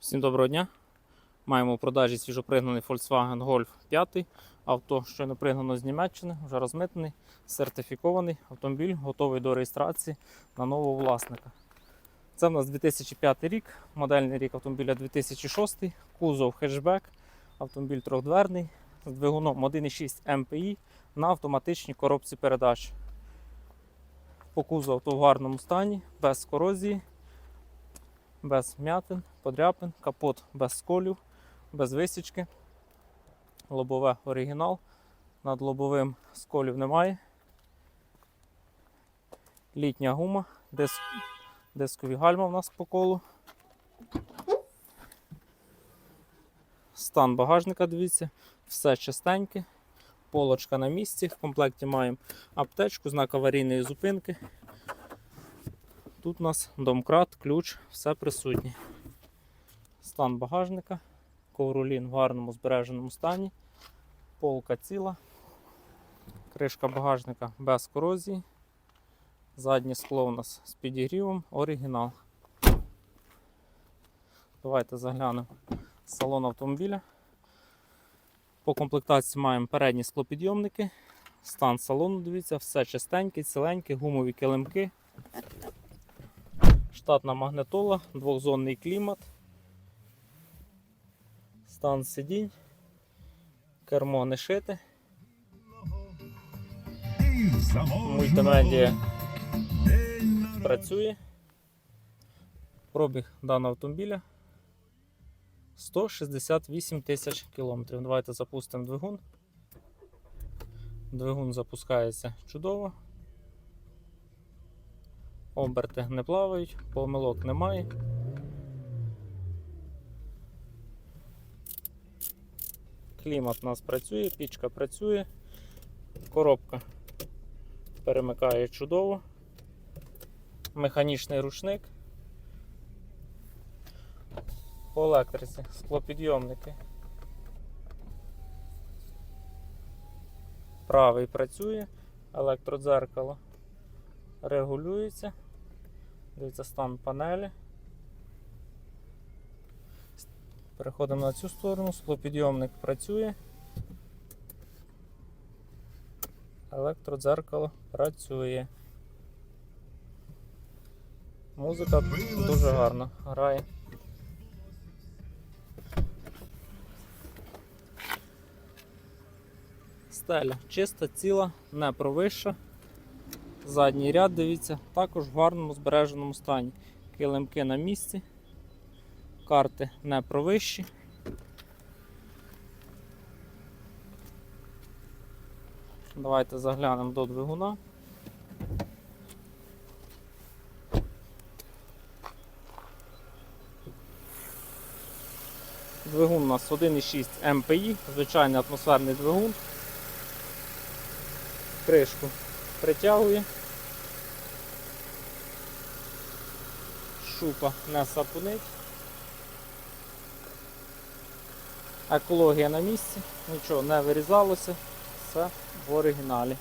Всім доброго дня. Маємо у продажі свіжопригнаний Volkswagen Golf 5. Авто щойно пригнано з Німеччини, вже розмитнений, сертифікований автомобіль, готовий до реєстрації на нового власника. Це в нас 2005 рік, модельний рік автомобіля 2006, кузов хетчбек, автомобіль трьохдверний з двигуном 1,6 МПІ на автоматичній коробці передач. По кузову авто в гарному стані, без корозії, без м'ятин, подряпин, капот без сколів, без висічки. Лобове оригінал. Над лобовим сколів немає. Літня гума, диск, дискові гальма в нас по колу. Стан багажника, дивіться, все чистеньке, полочка на місці. В комплекті маємо аптечку, знак аварійної зупинки. Тут у нас домкрат, ключ, все присутнє. Стан багажника, ковролін в гарному збереженому стані, полка ціла, кришка багажника без корозії, заднє скло у нас з підігрівом, оригінал. Давайте заглянемо в салон автомобіля. По комплектації маємо передні склопідйомники, стан салону, дивіться, все чистеньке, ціленьке, гумові килимки. Штатна магнитола, двохзонний клімат, стан сидінь, кермо не шите, мультимедіа працює. Пробіг даного автомобіля 168 тисяч кілометрів. Давайте запустимо двигун. Двигун запускається чудово. Оберти не плавають, помилок немає. Клімат у нас працює, пічка працює, коробка перемикає чудово, механічний рушник. По електриці, склопідйомники. Правий працює, електродзеркало регулюється. Дивіться стан панелі. Переходимо на цю сторону, склопідйомник працює. Електродзеркало працює. Музика дуже гарна грає. Стеля чиста, ціла, не провища. Задній ряд, дивіться, також в гарному збереженому стані. Килимки на місці, карти не провищі. Давайте заглянемо до двигуна. Двигун у нас 1,6 МПІ, звичайний атмосферний двигун. Кришку притягує. Шупа не сапунить. Екологія на місці, нічого не вирізалося, все в оригіналі.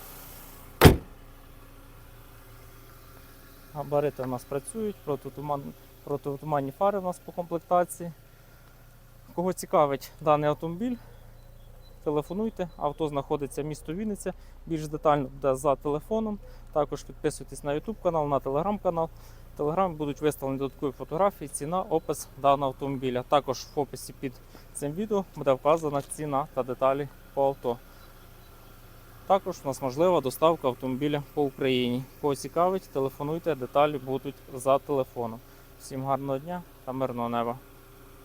Габарити у нас працюють, протитуман... протитуманні фари у нас по комплектації. Кого цікавить даний автомобіль, телефонуйте, авто знаходиться місто Вінниця. Більш детально буде за телефоном. Також підписуйтесь на YouTube канал, на Telegram канал. В Телеграмі будуть виставлені додаткові фотографії, ціна, опис даного автомобіля. Також в описі під цим відео буде вказана ціна та деталі по авто. Також у нас можлива доставка автомобіля по Україні. Кого цікавить, телефонуйте, деталі будуть за телефоном. Всім гарного дня та мирного неба!